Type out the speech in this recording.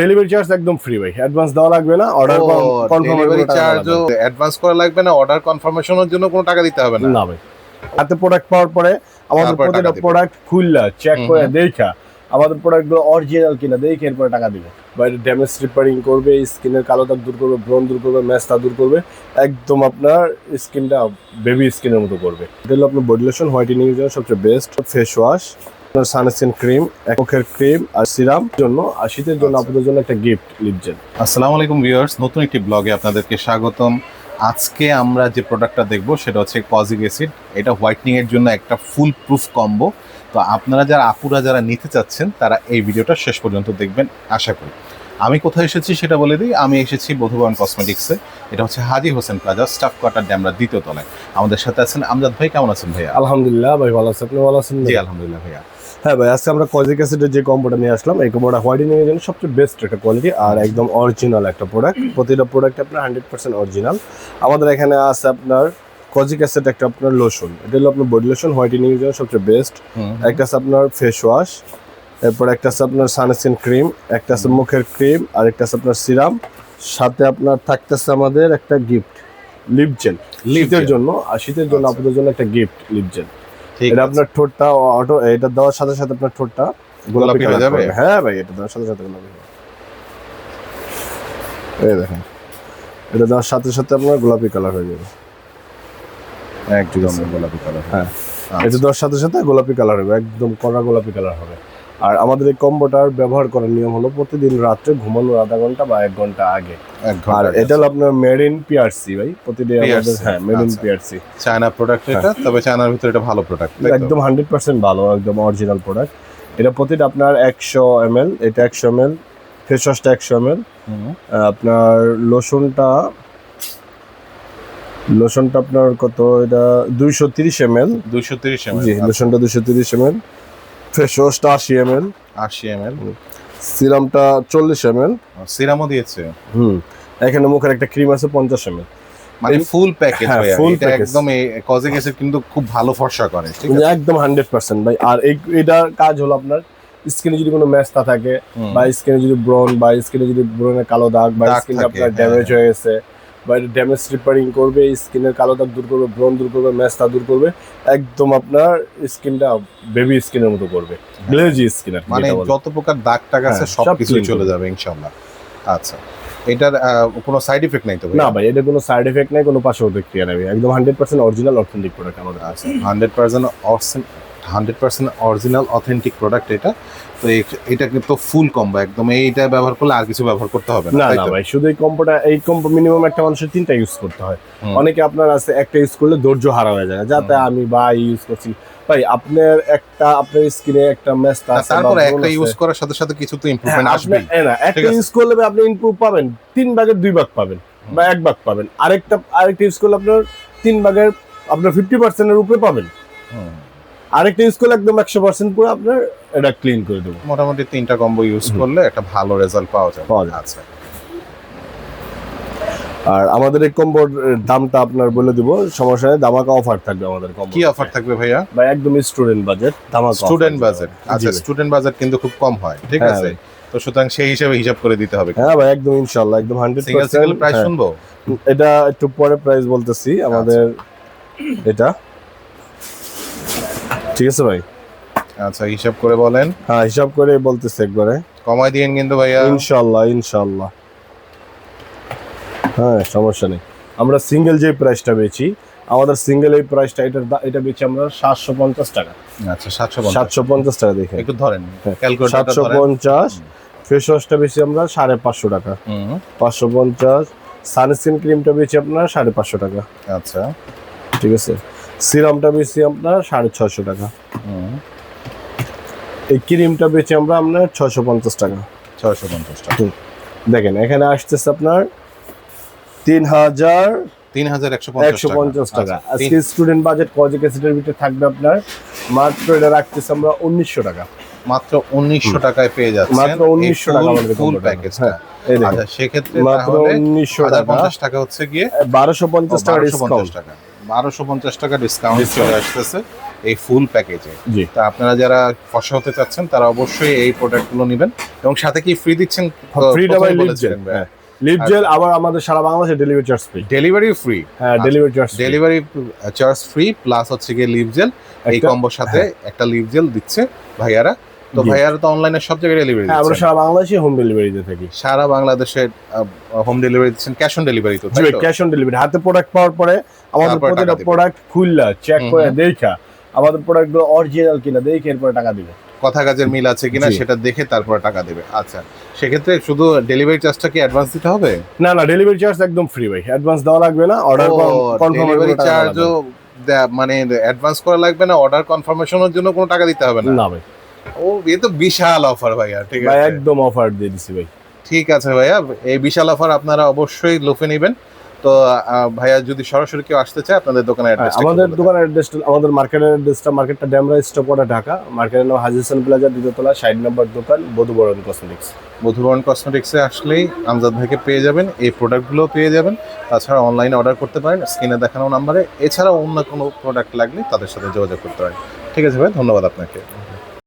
Delivery charge একদম free ভাই। Advance দেওয়া লাগবে না অর্ডার ডেলিভারি কনফার্ম চার্জও অ্যাডভান্স করা লাগবে না অর্ডার কনফার্মেশনের জন্য কোনো টাকা দিতে হবে না। না ভাই। হাতে প্রোডাক্ট পাওয়ার পরে আমাদের প্রতিটা প্রোডাক্ট খুললা চেক করে। দেখা। আমাদের প্রোডাক্টগুলো অরিজিনাল কিনা দেখে এরপরে টাকা দিবে। বাইরে ড্যামেজ রিপেয়ারিং করবে স্কিনের কালো দাগ দূর করবে ব্রন দূর করবে ম্যাচটা দূর করবে। একদম আপনার স্কিনটা বেবি স্কিনের মতো করবে। এটা হলো আপনার বডি লোশন হোয়াইটেনিং এর জন্য সবচেয়ে বেস্ট ফেস ওয়াশ আপনার সানস্ক্রিন ক্রিম মুখের ক্রিম আর সিরাম জন্য আর শীতের জন্য। আপনাদের জন্য একটা গিফট লিপজেল। আসসালামু আলাইকুম ভিউয়ার্স, নতুন একটি ব্লগে আপনাদেরকে স্বাগতম। আজকে আমরা যে প্রোডাক্টটা দেখব সেটা হচ্ছে কজিক অ্যাসিড। এটা হোয়াইটনিংয়ের জন্য একটা ফুল প্রুফ কম্বো। তো আপনারা যারা আপুরা যারা নিতে চাচ্ছেন, তারা এই ভিডিওটা শেষ পর্যন্ত দেখবেন, আশা করি। আমি কোথায় এসেছি সেটা বলে দিই। আমি এসেছি বধুবন কসমেটিক্সে এটা হচ্ছে Haji Hossain plaza staff quarter Demra দ্বিতীয় তলায়। আমাদের সাথে আছেন আমজাদ ভাই কেমন আছেন ভাইয়া? আলহামদুলিল্লাহ ভাই ভালো আছে। আপনি ভালো আছেন জি আলহামদুলিল্লাহ ভাইয়া। হ্যাঁ ভাই আজকে আমরা কজিক অ্যাসিডের যে কম্বোটা নিয়ে আসলাম এই কম্বোটা হোয়াইটেনিং এর জন্য সবচেয়ে বেস্ট একটা কোয়ালিটি আর একদম অরিজিনাল একটা প্রোডাক্ট প্রতিটা প্রোডাক্ট আপনার হান্ড্রেড পার্সেন্ট অরিজিনাল আমাদের এখানে আছে আপনার কজিক অ্যাসিড একটা আপনার লোশন এটা হলো আপনার বডি লোশন হোয়াইটেনিং এর জন্য সবচেয়ে বেস্ট একটা আছে আপনার ফেস ওয়াশ এরপর একটা আছে আপনার সানস্ক্রিন ক্রিম একটা আছে মুখের ক্রিম আর একটা আছে আপনার সিরাম। সাথে আপনার থাকতেছে আমাদের একটা গিফট লিপ জেল। শীতের জন্য আর শীতের জন্য আচ্ছা। আপনাদের জন্য একটা গিফট লিপ জেল। এটা আপনার ঠোঁটটা অটো এটা দেওয়ার সাথে সাথে আপনার ঠোঁটটা গোলাপি হয়ে যাবে? হ্যাঁ ভাই এটা দেওয়ার সাথে সাথে গোলাপি। এই দেখেন এটা দেওয়ার সাথে সাথে আপনার গোলাপি কালার হয়ে যাবে। একদম গোলাপি কালার হ্যাঁ আচ্ছা। এটা দেওয়ার সাথে সাথে গোলাপি কালার হবে একদম কড়া গোলাপি কালার হবে। আর আমাদের এই কম্বোটার ব্যবহার করার নিয়ম হলো প্রতিদিন রাত্রে ঘুমানোর আধা ঘণ্টা বা এক ঘণ্টা আগে। আর এটা হলো আপনার মেড ইন পিআরসি ভাই প্রতিদিন আমাদের হ্যাঁ মেড ইন আচ্ছা। পিআরসি চায়না প্রোডাক্ট এটা তবে চায়নার ভিতরে এটা ভালো প্রোডাক্ট একদম হান্ড্রেড পার্সেন্ট ভালো একদম অরিজিনাল প্রোডাক্ট এটা প্রতিটা আপনার একশো এম এল এটা একশো এম এল ফেস ওয়াশটা একশো এম এল আপনার লোশনটা লোশনটা আপনার কত এটা দুইশো তিরিশ এম এল দুইশো তিরিশ এম জি লোশনটা দুইশো তিরিশ এম এল ফেস ওয়াশটা আশি এম এল আশি এম এল সিরামটা চল্লিশ এম এল সিরামও দিয়েছে। হুম। এখানে মুখের একটা ক্রিম আছে পঞ্চাশ এম এল মানে ফুল প্যাকেজ হ্যাঁ, package। একদম কজিক অ্যাসিড কিন্তু খুব ভালো ফর্সা করে ঠিক আছে? একদম হান্ড্রেড পার্সেন্ট ভাই। আর এই এটার কাজ হলো আপনার স্কিনে যদি কোনো ম্যাচটা থাকে বা স্কিনে যদি ব্রন বা স্কিনে যদি ব্রনের কালো দাগ বা দাগ স্কিন আপনার হ্যাঁ, ড্যামেজ হয়ে গেছে বা এটা ড্যামেজ রিপেয়ারিং করবে স্কিনের কালো দাগ দূর করবে ব্রন দূর করবে ম্যাচটা দূর করবে একদম আপনার স্কিনটা বেবি স্কিনের মতো করবে গ্লেজি স্কিন মানে যত প্রকার দাগ টাগ আছে হ্যাঁ, সব কিছুই চলে যাবে ইনশাআল্লাহ। আচ্ছা এটার কোনো সাইড ইফেক্ট নাই তো না ভাই এটা কোনো সাইড এফেক্ট নাই কোনো পার্শ্ব প্রতিক্রিয়া নেই একদম hundred percent original authentic product আমাদের আচ্ছা hundred percent hundred percent original authentic product এটা। তো এটা কিন্তু ফুল কম্বো একদম এইটা ব্যবহার করলে আর কিছু ব্যবহার করতে হবে না না ভাই শুধু এই কম্বোটা এই কম্বো মিনিমাম একটা মানুষের তিনটা ইউজ করতে হয়। অনেকে আপনার আছে একটা ইউজ করলে ধৈর্য হারা হয়ে যায় যাতে আমি বা ইউজ করছি। ভাই আপনার একটা আপনার স্কিনে একটা ম্যাচ তারপরে একটা ইউজ করার সাথে সাথে কিছু তো ইমপ্রুভমেন্ট আসবে না একটা ইউজ করলে আপনি ইমপ্রুভ পাবেন। তিন ভাগের দুই ভাগ পাবেন বা এক ভাগ পাবেন। আরেকটা আরেকটা ইউজ করলে আপনার তিন ভাগের আপনার ফিফটি পার্সেন্টের উপরে পাবেন। আরেকটা ইউজ করলে একদম একশো পার্সেন্ট পুরো আপনার এটা ক্লিন করে দেবো। মোটামুটি তিনটা কম্বো ইউজ করলে একটা ভালো রেজাল্ট পাওয়া যাবে পাওয়া যাবে। আচ্ছা। আর আমাদের এই কম্বোর দামটা আপনার বলে দিব সমস্যা নেই দামাকা অফার থাকবে আমাদের কম্বো কি অফার থাকবে ভাইয়া? বা একদম স্টুডেন্ট বাজেট দামাকা স্টুডেন্ট বাজেট আচ্ছা স্টুডেন্ট বাজেট কিন্তু খুব কম হয় ঠিক হ্যাঁ আছে? তো সুতরাং সেই হিসাবে হিসাব করে দিতে হবে। হ্যাঁ ভাই একদম ইনশাআল্লাহ একদম হান্ড্রেড সিঙ্গেল সিঙ্গেল প্রাইস শুনব? এটা একটু পরে প্রাইস বলতেছি আমাদের এটা। ঠিক আছে ভাই? আচ্ছা হিসাব করে বলেন। হ্যাঁ হিসাব করে বলতেছি একবারে। কমাই দিয়েন কিন্তু ভাইয়া। ইনশাআল্লাহ ইনশাআল্লাহ হ্যাঁ সমস্যা নেই। আমরা সিঙ্গেল যে প্রাইসটা বেচি আমাদের সিঙ্গেল এই প্রাইসটা এটার এটা বেচি আমরা সাতশো পঞ্চাশ টাকা। আচ্ছা সাতশো সাতশো পঞ্চাশ টাকা দেখে একটু ধরেন হ্যাঁ, ক্যালকুলেটর সাতশো ধরেন। পঞ্চাশ ফেস ওয়াশটা বেশি আমরা সাড়ে পাঁচশো টাকা। পাঁচশো পঞ্চাশ সানস্ক্রিন ক্রিমটা বেশি আপনার সাড়ে পাঁচশো টাকা। আচ্ছা। ঠিক আছে? সিরামটা বেশি আপনার সাড়ে ছশো টাকা। এই ক্রিমটা বেচে আমরা আপনার ছশো পঞ্চাশ টাকা। ছয়শো পঞ্চাশ টাকা। দেখেন এখানে আসতেছে আপনার তিন হাজার তিন হাজার একশো পঞ্চাশ টাকা। আচ্ছা, আজকে স্টুডেন্ট বাজেট কজেক অ্যাসিডের ভিতরে থাকবে আপনার? মাত্র এটা রাখতেছে আমরা উনিশশো টাকা। মাত্র উনিশশো টাকায় পেয়ে যাচ্ছে মাত্র 1900 টাকা আমাদের ফুল। প্যাকেজটা হ্যাঁ, আচ্ছা সেক্ষেত্রে মাত্র উনিশশো টাকা। টাকা হচ্ছে গিয়ে বারোশো পঞ্চাশ টাকা ডিসকাউন্ট টাকা। বারোশো পঞ্চাশ টাকা ডিসকাউন্ট চলে আসতেছে এই ফুল প্যাকেজে তা আপনারা যারা ফসা হতে চাচ্ছেন তারা অবশ্যই এই প্রোডাক্টগুলো নেবেন এবং সাথে কি ফ্রি দিচ্ছেন ফ্রি লিপ হ্যাঁ লিপ। জেল আবার আমাদের সারা বাংলাদেশে delivery charge free delivery free হ্যাঁ। Delivery charge delivery charge free plus হচ্ছে গিয়ে লিভ জেল এই কম্বোর সাথে একটা লিভ জেল দিচ্ছে ভাইয়ারা। তো। ভাইয়ারা তো অনলাইনে সব জায়গায় ডেলিভারি হ্যাঁ আমরা সারা বাংলাদেশে হোম ডেলিভারি দিয়ে থাকি। সারা বাংলাদেশে হোম ডেলিভারি দিচ্ছেন ক্যাশ অন ডেলিভারি তো জি? ক্যাশ অন ডেলিভারি হাতে প্রোডাক্ট পাওয়ার পরে আমাদের প্রতিটা প্রোডাক্ট খুললা চেক করে। দেখা। আমাদের প্রোডাক্টগুলো অরিজিনাল কিনা দেখে এরপরে টাকা দিবে। কথা কাজের মিল আছে কিনা সেটা দেখে তারপরে টাকা দেবে। আচ্ছা সেক্ষেত্রে শুধু ডেলিভারি চার্জটা কি অ্যাডভান্স দিতে হবে? না না ডেলিভারি চার্জ একদম ফ্রি ভাই। অ্যাডভান্স দেওয়া লাগবে না অর্ডার কনফার্ম ডেলিভারি চার্জও মানে অ্যাডভান্স করা লাগবে না অর্ডার কনফার্মেশনের জন্য কোনো টাকা দিতে হবে না? না ভাই। ও এ তো বিশাল অফার ভাইয়া ঠিক আছে। একদম অফার দিয়ে দিছি ভাই। ঠিক আছে ভাইয়া এই বিশাল অফার আপনারা অবশ্যই লুফে নেবেন। তো ভাইয়া যদি সরাসরি কেউ আসতে চায় আপনাদের দোকানে হ্যাঁ, অ্যাড্রেস আমাদের দোকানের অ্যাড্রেসটা আমাদের মার্কেটের অ্যাড্রেসটা মার্কেটটা ড্যামরা স্টপওয়ার্ডা ঢাকা মার্কেটের নাম হাজিসান প্লাজা দ্বিতীয়তলা ষাট নম্বর দোকান বধুবরণ কসমেটিক্স মধুবরণ কসমেটিক্সে আসলেই আমজাদ ভাইকে পেয়ে যাবেন এই প্রোডাক্টগুলো পেয়ে যাবেন। তাছাড়া অনলাইনে অর্ডার করতে পারেন স্ক্রিনে দেখানো নাম্বারে এছাড়াও অন্য কোনো প্রোডাক্ট লাগলে তাদের সাথে যোগাযোগ করতে পারেন। ঠিক আছে ভাই ধন্যবাদ আপনাকে।